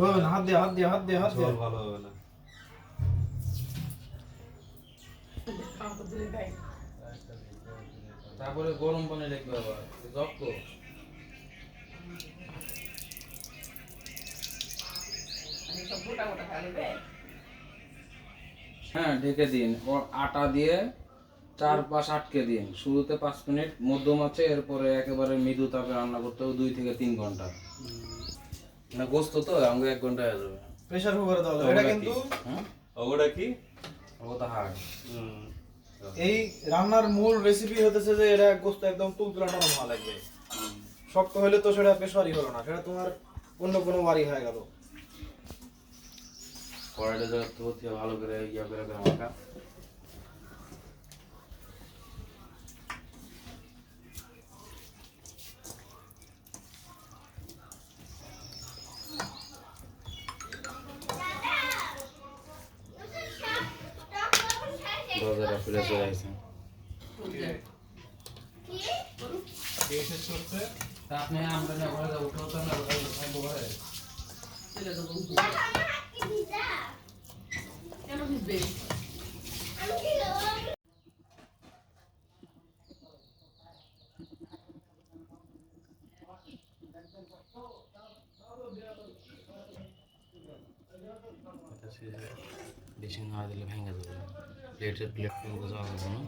হবে না হাত দিয়ে হাত দিয়ে হাত দিয়ে হাত দিয়ে। ভালো হবে না। তারপরে গরম পানি রাখবে আবার রক্ত হ্যাঁ ঢেকে দিন। আটা দিয়ে চার পাঁচ আটকে দিন। শুরুতে পাঁচ মিনিট মধ্যম আছে এরপরে একেবারে মৃদু তাপে রান্না করতে হবে দুই থেকে তিন ঘণ্টা। না গোস্ত তো আমাকে এক ঘণ্টা হয়ে যাবে। প্রেসার কুকারে যাবে। এটা কিন্তু হ্যাঁ? ওটা কি? ও তো এই রান্নার মূল রেসিপি হতেছে যে এটা গোস্ত একদম তুলতুলা নরম হওয়া লাগবে। শক্ত হলে তো সেটা পেশোয়ারি হলো না সেটা তোমার অন্য কোনো বাড়ি হয়ে গেল। কড়াইটা ভালো করে ইয়া করে করে মাখা খুলে চলে আসছে তা আপনি আমরা না ঘরে ঘরে বেশি না দিলে ভেঙে যাবে। প্লেটের প্লেট কিন্তু যাওয়া যাবে না।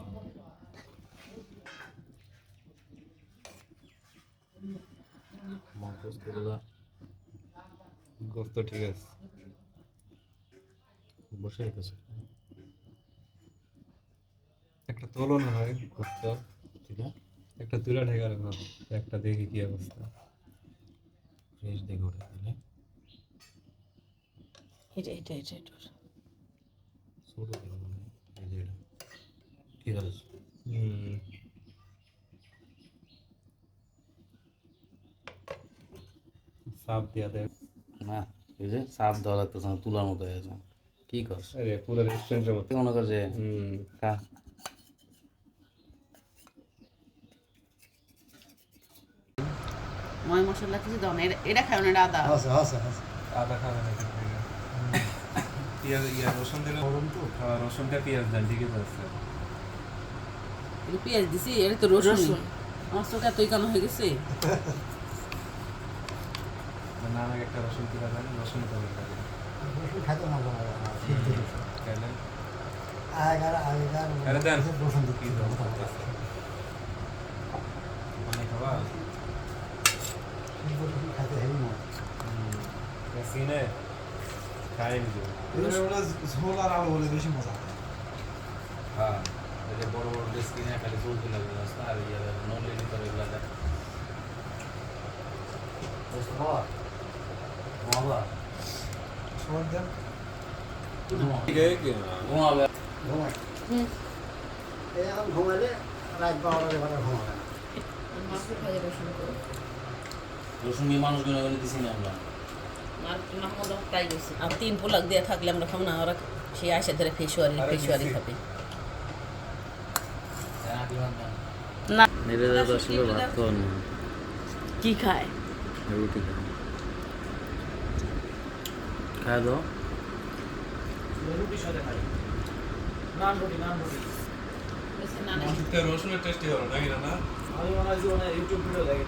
গোস্ত ঠিক আছে। বসে রেখেছে একটা তোলো না হয় গোস্ত ঠিক আছে? একটা তুলা ঢেকার না একটা দেখি কি অবস্থা। ফ্রেশ দেখে উঠে দিলে এটা এটা এটা এটা ছোট দিলে মনে হয়। এই যে এটা। ঠিক আছে। সাপ দিয়া দেয় না এই যে সাপ দেওয়া লাগতেছে না তুলার মতো হয়ে গেছে। কি করছ আরে পুরো রেস্টুরেন্টের মতো। মনে করছে হুম। খা। ময় মশলা কিছু দাও না এটা- খাও না আদা। আদা খাবে না পেঁয়াজ ইয়া রসুন দিলে হ্যাঁ, রসুন দিয়ে পেঁয়াজ দেন ঠিকই আছে এটা পেঁয়াজ দিছি এটা তো রসুন। আমার চোখ এতই কেন হয়ে গেছে। না আমাকে একটা রসুন তুলা দেন রসুন তো লাগে তাহলে? আরে দেন। কি দাও পানি খাওয়া? সিনে? খাই নিও ঝোল আর আলু হলে বেশি মজা হ্যাঁ এই যে বড় বড় ডিস্ক কিনে খালি চলতে লাগবে রাস্তা আর ইয়ে নন লেডি করে এগুলা দেখ দোস্ত খাওয়া ঘুমাবা সবার দেন ঠিক আছে কি ঘুমাবে রসুন দিয়ে মানুষ গুনে গুনে দিছি না আমরা তাই গেছে। আর তিন পোলাক দিয়ে থাকলে আমরা খাব না ওরা সে আসে ধরে ফেসুয়ারি ফেসুয়ারি খাবে। না। মেরে দাদা আসলে ভাত খাওয়ার না কি খায়? রুটি খায়। দাও রুটির সাথে খাই নান রুটি নান রুটি। রসুনের টেস্টি হলো নাকি না আমি মনে হয় ইউটিউব ভিডিও দেখি